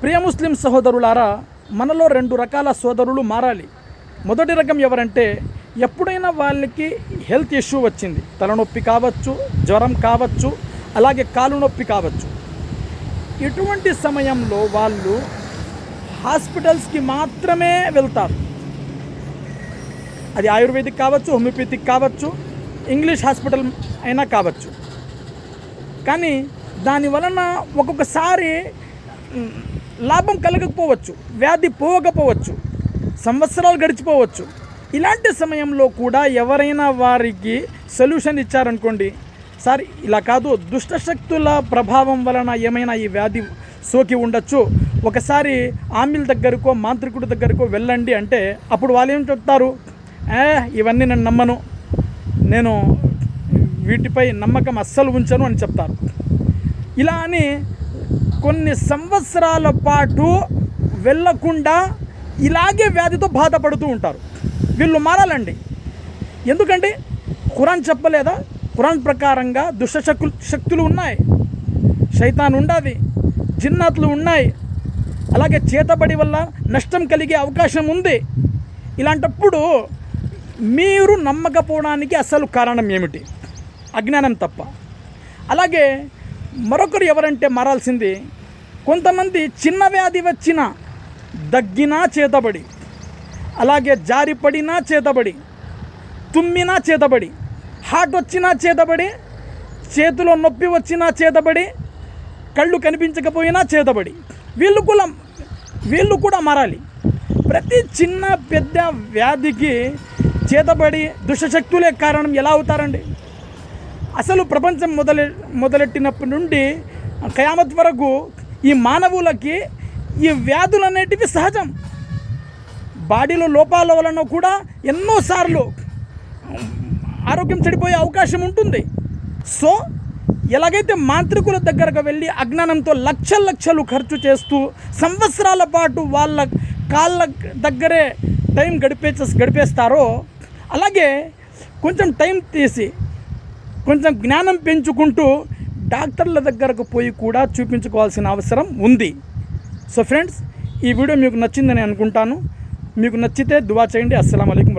ప్రియ ముస్లిం సహోదరులారా మనలో రెండు రకాల సోదరులు మారాలి. మొదటి రకం ఎవరంటే ఎప్పుడైనా వాళ్ళకి హెల్త్ ఇష్యూ వచ్చింది. తలనొప్పి కావచ్చు జ్వరం కావచ్చు అలాగే కాలు నొప్పి కావచ్చు. ఇటువంటి సమయంలో వాళ్ళు హాస్పిటల్స్కి మాత్రమే వెళ్తారు. అది ఆయుర్వేదిక్ కావచ్చు హోమియోపతిక్ కావచ్చు ఇంగ్లీష్ హాస్పిటల్ అయినా కావచ్చు. కానీ దాని వలన ఒక్కొక్కసారి లాభం కలగకపోవచ్చు వ్యాధి పోవకపోవచ్చు సంవత్సరాలు గడిచిపోవచ్చు. ఇలాంటి సమయంలో కూడా ఎవరైనా వారికి సొల్యూషన్ ఇచ్చారనుకోండి సార్ ఇలా కాదు దుష్టశక్తుల ప్రభావం వలన ఏమైనా ఈ వ్యాధి సోకి ఉండొచ్చు? ఒకసారి ఆమిల్ దగ్గరకో మాంత్రికుడి దగ్గరకో వెళ్ళండి అంటే అప్పుడు వాళ్ళు ఏం చెప్తారు? ఏ ఇవన్నీ నేను నమ్మను. నేను వీటిపై నమ్మకం అస్సలు ఉంచను అని చెప్తారు. ఇలా అని కొన్ని సంవత్సరాల పాటు వెళ్ళకుండా ఇలాగే వ్యాధితో బాధపడుతూ ఉంటారు. వీళ్ళు మారాలండి. ఎందుకంటే ఖురాన్ చెప్పలేదా? ఖురాన్ ప్రకారంగా దుష్టశక్తులు శక్తులు ఉన్నాయి. శైతాన్ ఉండదు. జిన్నాతులు ఉన్నాయి. అలాగే చేతబడి వల్ల నష్టం కలిగే అవకాశం ఉంది. ఇలాంటప్పుడు మీరు నమ్మకపోవడానికి అసలు కారణం ఏమిటి? అజ్ఞానం తప్ప. అలాగే మరొకరు ఎవరంటే మారాల్సింది కొంతమంది చిన్న వ్యాధి వచ్చినా దగ్గినా చేతబడి అలాగే జారిపడినా చేతబడి తుమ్మినా చేతబడి హార్ట్ వచ్చినా చేతబడి చేతిలో నొప్పి వచ్చినా చేతబడి కళ్ళు కనిపించకపోయినా చేతబడి వీళ్ళు కూడా వీళ్ళు కూడా మారాలి. ప్రతి చిన్న పెద్ద వ్యాధికి చేతబడి దుష్టశక్తులే కారణం. ఎలా అవుతారండి? అసలు ప్రపంచం మొదలె మొదలెట్టినప్పటి నుండి కయామత్ వరకు ఈ మానవులకి ఈ వ్యాధులు అనేటివి సహజం. బాడీలో లోపాల వలన కూడా ఎన్నోసార్లు ఆరోగ్యం చెడిపోయే అవకాశం ఉంటుంది. సో ఎలాగైతే మాంత్రికుల దగ్గరకు వెళ్ళి అజ్ఞానంతో లక్షల లక్షలు ఖర్చు చేస్తూ సంవత్సరాల పాటు వాళ్ళ కాళ్ళ దగ్గరే టైం గడిపే గడిపేస్తారో అలాగే కొంచెం టైం తీసి కొంచెం జ్ఞానం పెంచుకుంటూ డాక్టర్ల దగ్గరకు పోయి కూడా చూపించుకోవాల్సిన అవసరం ఉంది. సో ఫ్రెండ్స్ ఈ వీడియో మీకు నచ్చిందని అనుకుంటాను. మీకు నచ్చితే దువా చేయండి. అస్సలం అయికం